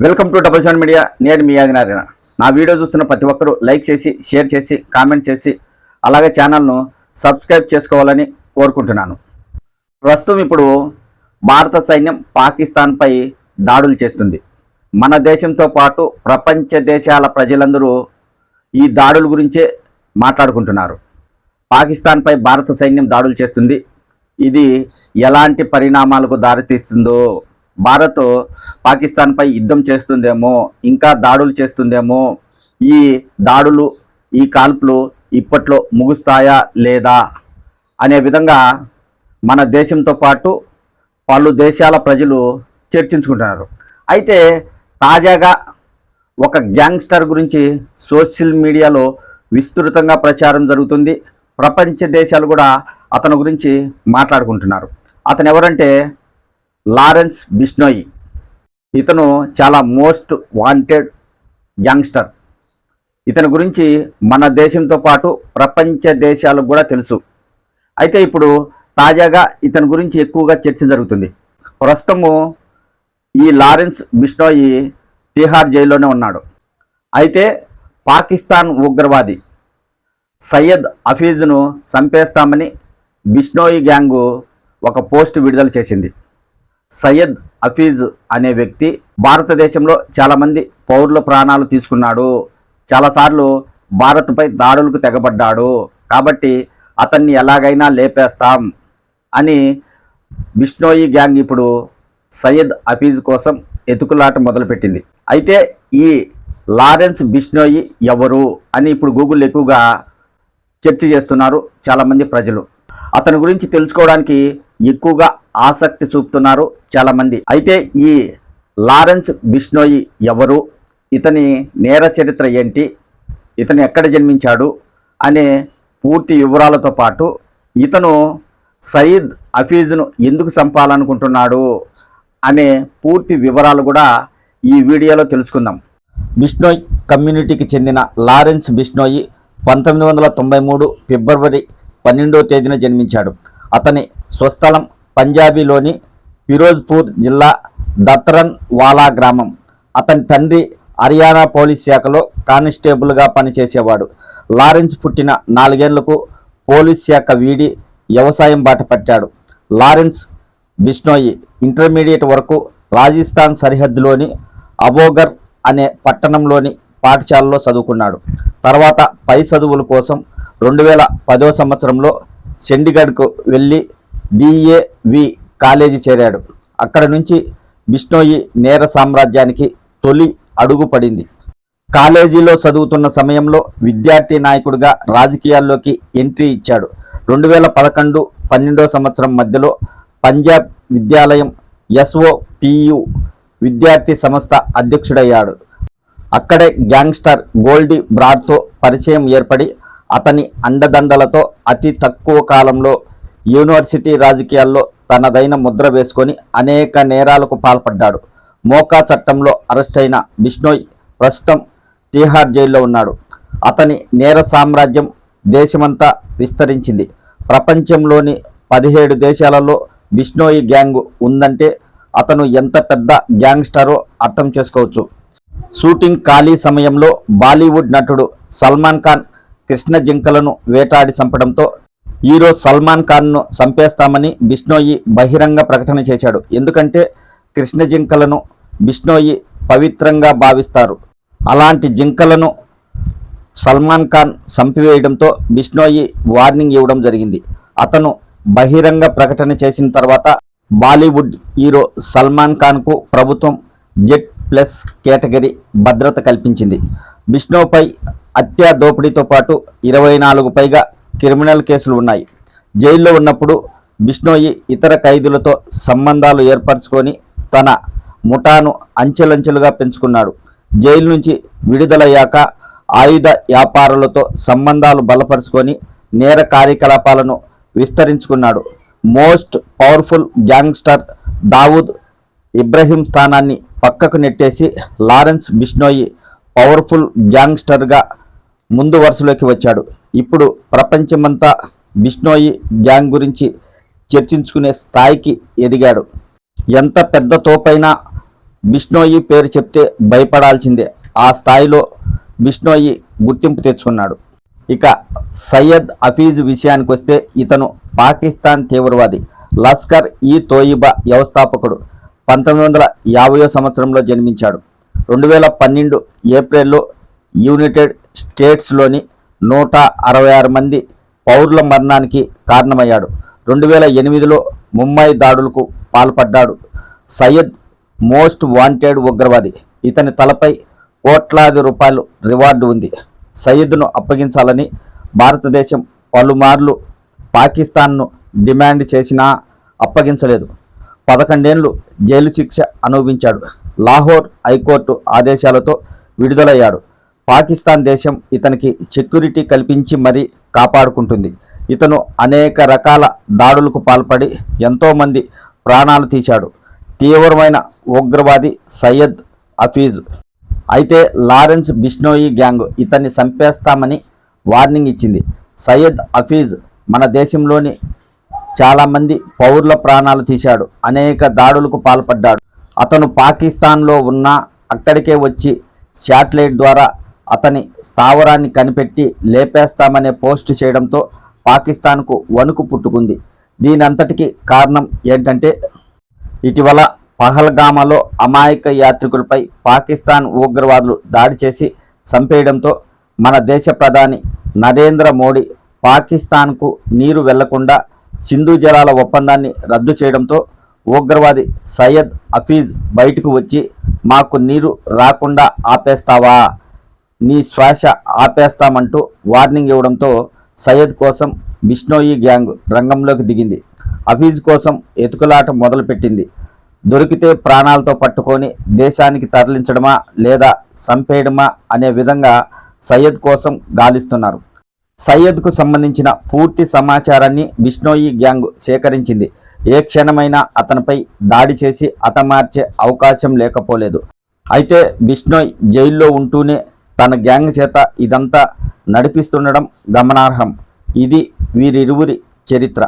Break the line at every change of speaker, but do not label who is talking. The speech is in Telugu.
Welcome to double seven media. నేను మీ ఆదినారాయణ. నా వీడియో చూస్తున్న ప్రతి ఒక్కరూ లైక్ చేసి షేర్ చేసి కామెంట్ చేసి అలాగే ఛానల్ను సబ్స్క్రైబ్ చేసుకోవాలని కోరుకుంటున్నాను. ప్రస్తుతం ఇప్పుడు భారత సైన్యం పాకిస్తాన్పై దాడులు చేస్తుంది. మన దేశంతో పాటు ప్రపంచ దేశాల ప్రజలందరూ ఈ దాడుల గురించే మాట్లాడుకుంటున్నారు. పాకిస్తాన్పై భారత సైన్యం దాడులు చేస్తుంది. ఇది ఎలాంటి పరిణామాలకు దారితీస్తుందో భారత్ పాకిస్తాన్పై యుద్ధం చేస్తుందేమో ఇంకా దాడులు చేస్తుందేమో ఈ దాడులు ఈ కాల్పులు ఇప్పట్లో ముగుస్తాయా లేదా అనే విధంగా మన దేశంతో పాటు పలు దేశాల ప్రజలు చర్చించుకుంటున్నారు. అయితే తాజాగా ఒక గ్యాంగ్స్టర్ గురించి సోషల్ మీడియాలో విస్తృతంగా ప్రచారం జరుగుతుంది. ప్రపంచ దేశాలు కూడా అతని గురించి మాట్లాడుకుంటున్నారు. అతను ఎవరంటే లారెన్స్ బిష్నోయి. ఇతను చాలా మోస్ట్ వాంటెడ్ యంగ్స్టర్. ఇతని గురించి మన దేశంతో పాటు ప్రపంచ దేశాలకు కూడా తెలుసు. అయితే ఇప్పుడు తాజాగా ఇతని గురించి ఎక్కువగా చర్చ జరుగుతుంది. ప్రస్తుతము ఈ లారెన్స్ బిష్నోయి తిహార్ జైల్లోనే ఉన్నాడు. అయితే పాకిస్తాన్ ఉగ్రవాది సయ్యద్ హఫీజ్ను చంపేస్తామని బిష్నోయి గ్యాంగు ఒక పోస్ట్ విడుదల చేసింది. సయ్యద్ హఫీజ్ అనే వ్యక్తి భారతదేశంలో చాలామంది పౌరుల ప్రాణాలు తీసుకున్నాడు. చాలాసార్లు భారత్పై దాడులకు తెగబడ్డాడు. కాబట్టి అతన్ని ఎలాగైనా లేపేస్తాం అని బిష్ణోయి గ్యాంగ్ ఇప్పుడు సయ్యద్ హఫీజ్ కోసం ఎతుకులాట మొదలుపెట్టింది. అయితే ఈ లారెన్స్ బిష్ణోయి ఎవరు అని ఇప్పుడు గూగుల్ ఎక్కువగా చర్చ చేస్తున్నారు చాలామంది ప్రజలు. అతని గురించి తెలుసుకోవడానికి ఎక్కువగా ఆసక్తి చూపుతున్నారు చాలామంది. అయితే ఈ లారెన్స్ బిష్నోయి ఎవరు? ఇతని నేర చరిత్ర ఏంటి? ఇతను ఎక్కడ జన్మించాడు? అనే పూర్తి వివరాలతో పాటు ఇతను సయీద్ హఫీజ్ను ఎందుకు చంపాలనుకుంటున్నాడు? అనే పూర్తి వివరాలు కూడా ఈ వీడియోలో తెలుసుకుందాం. బిష్నోయ్ కమ్యూనిటీకి చెందిన లారెన్స్ బిష్నోయి పంతొమ్మిది వందల తొంభై మూడు ఫిబ్రవరి పన్నెండవ తేదీన జన్మించాడు. అతని స్వస్థలం పంజాబీలోని ఫిరోజ్పూర్ జిల్లా దత్రన్ వాలా గ్రామం. అతని తండ్రి హర్యానా పోలీస్ శాఖలో కానిస్టేబుల్గా పనిచేసేవాడు. లారెన్స్ పుట్టిన నాలుగేళ్ళకు పోలీస్ శాఖ వీడి వ్యవసాయం బాట పట్టాడు. లారెన్స్ బిష్నోయి ఇంటర్మీడియట్ వరకు రాజస్థాన్ సరిహద్దులోని అబోగర్ అనే పట్టణంలోని పాఠశాలలో చదువుకున్నాడు. తర్వాత పై చదువుల కోసం రెండు వేల పదో సంవత్సరంలో చండీగఢ్కు వెళ్ళి డిఏవి కాలేజీ చేరాడు. అక్కడ నుంచి బిష్ణోయి నేర సామ్రాజ్యానికి తొలి అడుగు పడింది. కాలేజీలో చదువుతున్న సమయంలో విద్యార్థి నాయకుడిగా రాజకీయాల్లోకి ఎంట్రీ ఇచ్చాడు. రెండు వేల పదకొండు పన్నెండో సంవత్సరం మధ్యలో పంజాబ్ విద్యాలయం ఎస్ఓపియు విద్యార్థి సంస్థ అధ్యక్షుడయ్యాడు. అక్కడే గ్యాంగ్స్టర్ గోల్డీ బ్రాడ్తో పరిచయం ఏర్పడి అతని అండదండలతో అతి తక్కువ కాలంలో యూనివర్సిటీ రాజకీయాల్లో తనదైన ముద్ర వేసుకొని అనేక నేరాలకు పాల్పడ్డాడు. మోకా చట్టంలో అరెస్ట్ అయిన బిష్నోయ్ ప్రస్తుతం తీహార్ జైల్లో ఉన్నాడు. అతని నేర సామ్రాజ్యం దేశమంతా విస్తరించింది. ప్రపంచంలోని పదిహేడు దేశాలలో బిష్ణోయి గ్యాంగ్ ఉందంటే అతను ఎంత పెద్ద గ్యాంగ్స్టారో అర్థం చేసుకోవచ్చు. షూటింగ్ ఖాళీ సమయంలో బాలీవుడ్ నటుడు సల్మాన్ ఖాన్ కృష్ణ జింకలను వేటాడి చంపడంతో హీరో సల్మాన్ ఖాన్ను చంపేస్తామని బిష్నోయి బహిరంగ ప్రకటన చేశాడు. ఎందుకంటే కృష్ణ జింకలను బిష్నోయి పవిత్రంగా భావిస్తారు. అలాంటి జింకలను సల్మాన్ ఖాన్ చంపివేయడంతో బిష్నోయి వార్నింగ్ ఇవ్వడం జరిగింది. అతను బహిరంగ ప్రకటన చేసిన తర్వాత బాలీవుడ్ హీరో సల్మాన్ ఖాన్కు ప్రభుత్వం జెట్ ప్లస్ కేటగిరీ భద్రత కల్పించింది. బిష్ణోపై హత్యా దోపిడీతో పాటు ఇరవై నాలుగు పైగా క్రిమినల్ కేసులు ఉన్నాయి. జైల్లో ఉన్నప్పుడు బిష్నోయి ఇతర ఖైదులతో సంబంధాలు ఏర్పరచుకొని తన ముఠాను అంచెలంచెలుగా పెంచుకున్నాడు. జైలు నుంచి విడుదలయ్యాక ఆయుధ వ్యాపారులతో సంబంధాలు బలపరుచుకొని నేర కార్యకలాపాలను విస్తరించుకున్నాడు. Most powerful gangster Dawood Ibrahim స్థానాన్ని పక్కకు నెట్టేసి లారెన్స్ బిష్నోయి పవర్ఫుల్ గ్యాంగ్స్టర్గా ముందు వరుసలోకి వచ్చాడు. ఇప్పుడు ప్రపంచమంతా బిష్నోయి గ్యాంగ్ గురించి చర్చించుకునే స్థాయికి ఎదిగాడు. ఎంత పెద్ద తోపైనా బిష్ణోయి పేరు చెప్తే భయపడాల్సిందే. ఆ స్థాయిలో బిష్ణోయి గుర్తింపు తెచ్చుకున్నాడు. ఇక సయ్యద్ హఫీజ్ విషయానికి వస్తే ఇతను పాకిస్తాన్ తీవ్రవాది. లస్కర్ ఈ తోయిబా వ్యవస్థాపకుడు. పంతొమ్మిది వందల యాభైవ సంవత్సరంలో జన్మించాడు. రెండు వేల పన్నెండు ఏప్రిల్లో యునైటెడ్ స్టేట్స్లోని నూట అరవై ఆరు మంది పౌరుల మరణానికి కారణమయ్యాడు. రెండు వేల ఎనిమిదిలో ముంబై దాడులకు పాల్పడ్డాడు. సయ్యద్ మోస్ట్ వాంటెడ్ ఉగ్రవాది. ఇతని తలపై కోట్లాది రూపాయలు రివార్డు ఉంది. సయ్యద్ను అప్పగించాలని భారతదేశం పలుమార్లు పాకిస్తాన్ను డిమాండ్ చేసినా అప్పగించలేదు. పదకొండేళ్ళు జైలు శిక్ష అనుభవించాడు. లాహోర్ హైకోర్టు ఆదేశాలతో విడుదలయ్యాడు. పాకిస్తాన్ దేశం ఇతనికి సెక్యూరిటీ కల్పించి మరీ కాపాడుకుంటుంది. ఇతను అనేక రకాల దాడులకు పాల్పడి ఎంతోమంది ప్రాణాలు తీశాడు. తీవ్రమైన ఉగ్రవాది సయ్యద్ హఫీజ్. అయితే లారెన్స్ బిష్నోయి గ్యాంగ్ ఇతన్ని చంపేస్తామని వార్నింగ్ ఇచ్చింది. సయ్యద్ హఫీజ్ మన దేశంలోని చాలామంది పౌరుల ప్రాణాలు తీశాడు. అనేక దాడులకు పాల్పడ్డాడు. అతను పాకిస్తాన్లో ఉన్న అక్కడికే వచ్చి శాటిలైట్ ద్వారా అతని స్థావరాన్ని కనిపెట్టి లేపేస్తామనే పోస్ట్ చేయడంతో పాకిస్తాన్కు వణుకు పుట్టుకుంది. దీనంతటికి కారణం ఏంటంటే ఇటీవల పహల్గామాలో అమాయక యాత్రికులపై పాకిస్తాన్ ఉగ్రవాదులు దాడి చేసి చంపేయడంతో మన దేశ ప్రధాని నరేంద్ర మోడీ పాకిస్తాన్కు నీరు వెళ్ళకుండా సింధు జలాల ఒప్పందాన్ని రద్దు చేయడంతో ఉగ్రవాది సయ్యద్ హఫీజ్ బయటకు వచ్చి మాకు నీరు రాకుండా ఆపేస్తావా? నీ శ్వాస ఆపేస్తామంటూ వార్నింగ్ ఇవ్వడంతో సయ్యద్ కోసం బిష్నోయి గ్యాంగ్ రంగంలోకి దిగింది. హఫీజ్ కోసం ఎతుకులాట మొదలుపెట్టింది. దొరికితే ప్రాణాలతో పట్టుకొని దేశానికి తరలించడమా లేదా చంపేయడమా అనే విధంగా సయ్యద్ కోసం గాలిస్తున్నారు. సయ్యద్కు సంబంధించిన పూర్తి సమాచారాన్ని బిష్నోయి గ్యాంగ్ సేకరించింది. ఏ క్షణమైనా అతనిపై దాడి చేసి అతమార్చే అవకాశం లేకపోలేదు. అయితే బిష్ణోయ్ జైల్లో ఉంటూనే తన గ్యాంగ్ చేత ఇదంతా నడిపిస్తుండడం గమనార్హం. ఇది వీరిరువురి చరిత్ర.